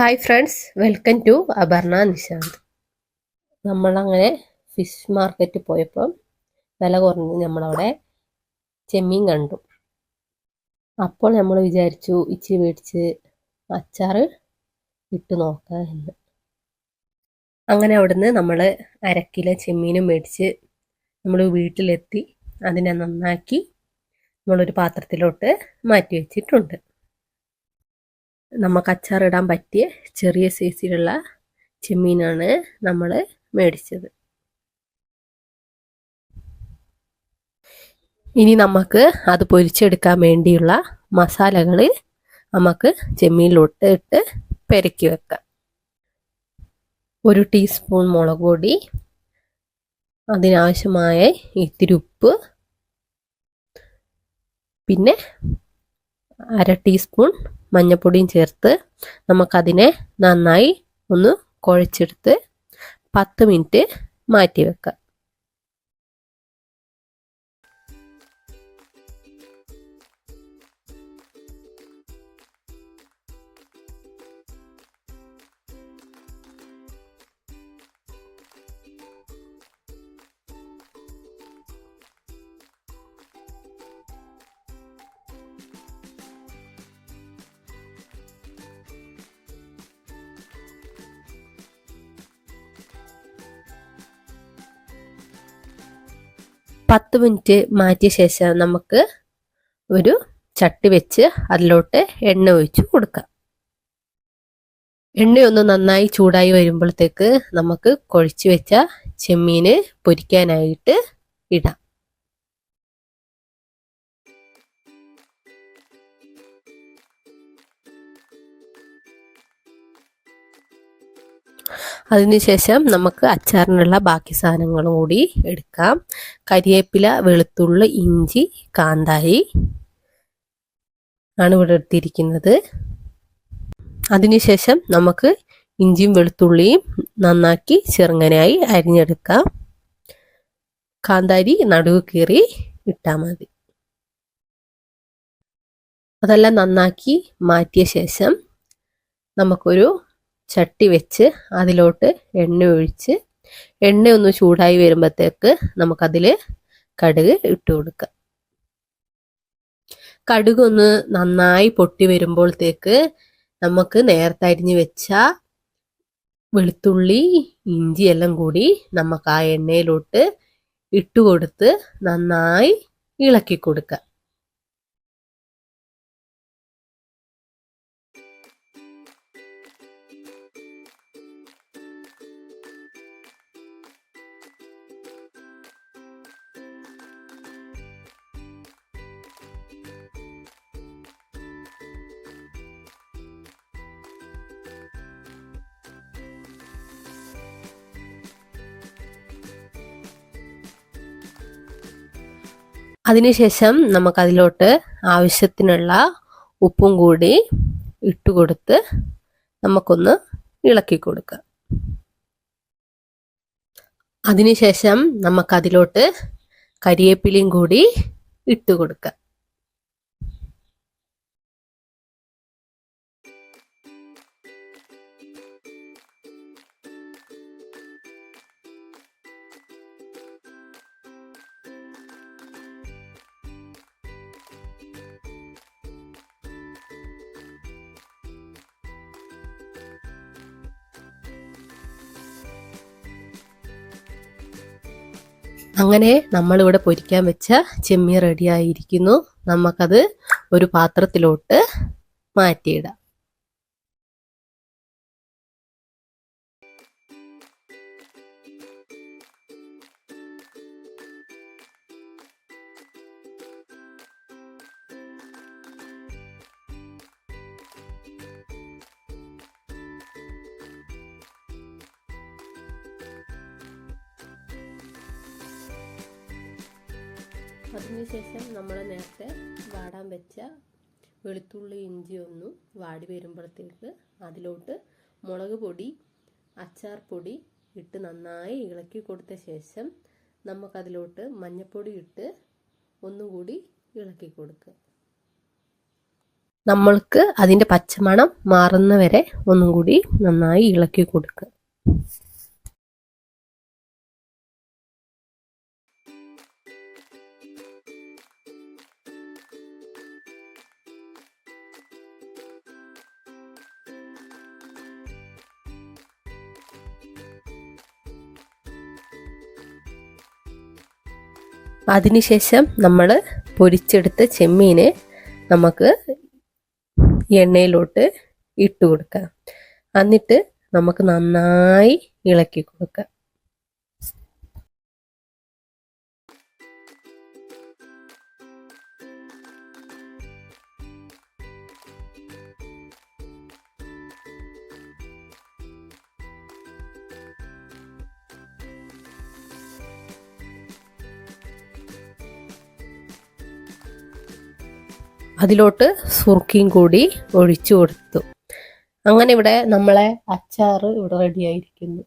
Hi friends welcome to Aparna Nishanth നമ്മളങ്ങനെ fish മാർക്കറ്റിൽ പോയപ്പോൾ വില കുറഞ്ഞ് നമ്മളവിടെ ചെമ്മീൻ കണ്ടു. അപ്പോൾ നമ്മൾ വിചാരിച്ചു ഇച്ചിരി മേടിച്ച് അച്ചാറ് ഇട്ട് നോക്കാം എന്ന്. അങ്ങനെ അവിടുന്ന് നമ്മൾ അരക്കില ചെമ്മീനും മേടിച്ച് നമ്മൾ വീട്ടിലെത്തി. അതിനെ നന്നാക്കി നമ്മളൊരു പാത്രത്തിലോട്ട് മാറ്റി വെച്ചിട്ടുണ്ട്. നമുക്ക് അച്ചാറിടാൻ പറ്റിയ ചെറിയ സൈസിലുള്ള ചെമ്മീനാണ് നമ്മൾ മേടിച്ചത്. ഇനി നമുക്ക് അത് പൊരിച്ചെടുക്കാൻ വേണ്ടിയുള്ള മസാലകൾ നമുക്ക് ചെമ്മീനിലോട്ട് ഇട്ട് പെരക്കി വെക്കാം. ഒരു ടീസ്പൂൺ മുളക് പൊടി അതിനാവശ്യമായ ഇത്തിരി ഉപ്പ് പിന്നെ അര ടീസ്പൂൺ മഞ്ഞൾപ്പൊടിയും ചേർത്ത് നമുക്കതിനെ നന്നായി ഒന്ന് കുഴച്ചെടുത്ത് പത്ത് മിനിറ്റ് മാറ്റി വെക്കാം പത്ത് മിനിറ്റ് മാറ്റിയ ശേഷം നമുക്ക് ഒരു ചട്ടി വെച്ച് അതിലോട്ട് എണ്ണ ഒഴിച്ച് കൊടുക്കാം. എണ്ണയൊന്ന് നന്നായി ചൂടായി വരുമ്പോഴത്തേക്ക് നമുക്ക് കുഴച്ച് വെച്ച ചെമ്മീന് പൊരിക്കാനായിട്ട് ഇടാം. അതിനുശേഷം നമുക്ക് അച്ചാറിനുള്ള ബാക്കി സാധനങ്ങളും കൂടി എടുക്കാം. കരിയേപ്പില വെളുത്തുള്ളി ഇഞ്ചി കാന്താരി ആണ് ഇവിടെ എടുത്തിരിക്കുന്നത്. അതിനുശേഷം നമുക്ക് ഇഞ്ചിയും വെളുത്തുള്ളിയും നന്നാക്കി ചെറുങ്ങനെയായി അരിഞ്ഞെടുക്കാം. കാന്താരി നടുവ് കീറി ഇട്ടാൽ മതി. അതെല്ലാം നന്നാക്കി മാറ്റിയ ശേഷം നമുക്കൊരു ചട്ടി വെച്ച് അതിലോട്ട് എണ്ണ ഒഴിച്ച് എണ്ണ ഒന്ന് ചൂടായി വരുമ്പോഴത്തേക്ക് നമുക്കതിൽ കടുക് ഇട്ട് കൊടുക്കാം. കടുക് ഒന്ന് നന്നായി പൊട്ടി വരുമ്പോഴത്തേക്ക് നമുക്ക് നേരത്തെ അരിഞ്ഞ് വെച്ച വെളുത്തുള്ളി ഇഞ്ചി എല്ലാം കൂടി നമുക്ക് ആ എണ്ണയിലോട്ട് ഇട്ട് കൊടുത്ത് നന്നായി ഇളക്കി കൊടുക്കുക അതിനുശേഷം നമുക്കതിലോട്ട് ആവശ്യത്തിനുള്ള ഉപ്പും കൂടി ഇട്ട് കൊടുത്ത് നമുക്കൊന്ന് ഇളക്കി കൊടുക്കുക. അതിനുശേഷം നമുക്കതിലോട്ട് കരിയേപ്പിലയും കൂടി ഇട്ട് കൊടുക്കാം അങ്ങനെ നമ്മളിവിടെ പൊരിക്കാൻ വെച്ച ചെമ്മീൻ റെഡിയായിരിക്കുന്നു നമുക്കത് ഒരു പാത്രത്തിലോട്ട് മാറ്റിയിടാം. അതിനുശേഷം നമ്മൾ നേരത്തെ വാടാൻ വെച്ച വെളുത്തുള്ളി ഇഞ്ചി ഒന്ന് വാടി വരുമ്പോഴത്തേക്ക് അതിലോട്ട് മുളക് പൊടി അച്ചാർ പൊടി ഇട്ട് നന്നായി ഇളക്കി കൊടുത്ത ശേഷം നമുക്കതിലോട്ട് മഞ്ഞൾപ്പൊടി ഇട്ട് ഒന്നുകൂടി ഇളക്കി കൊടുക്കുക. നമ്മൾക്ക് അതിന്റെ പച്ചമണം മാറുന്നവരെ ഒന്നും കൂടി നന്നായി ഇളക്കി കൊടുക്കുക. അതിനുശേഷം നമ്മൾ പൊരിച്ചെടുത്ത ചെമ്മീന് നമുക്ക് എണ്ണയിലോട്ട് ഇട്ട് കൊടുക്കാം. എന്നിട്ട് നമുക്ക് നന്നായി ഇളക്കി കൊടുക്കാം. അതിലോട്ട് സുർക്കിയും കൂടി ഒഴിച്ചു കൊടുത്തു. അങ്ങനെ ഇവിടെ നമ്മളെ അച്ചാറ് ഇവിടെ റെഡി ആയിരിക്കുന്നു.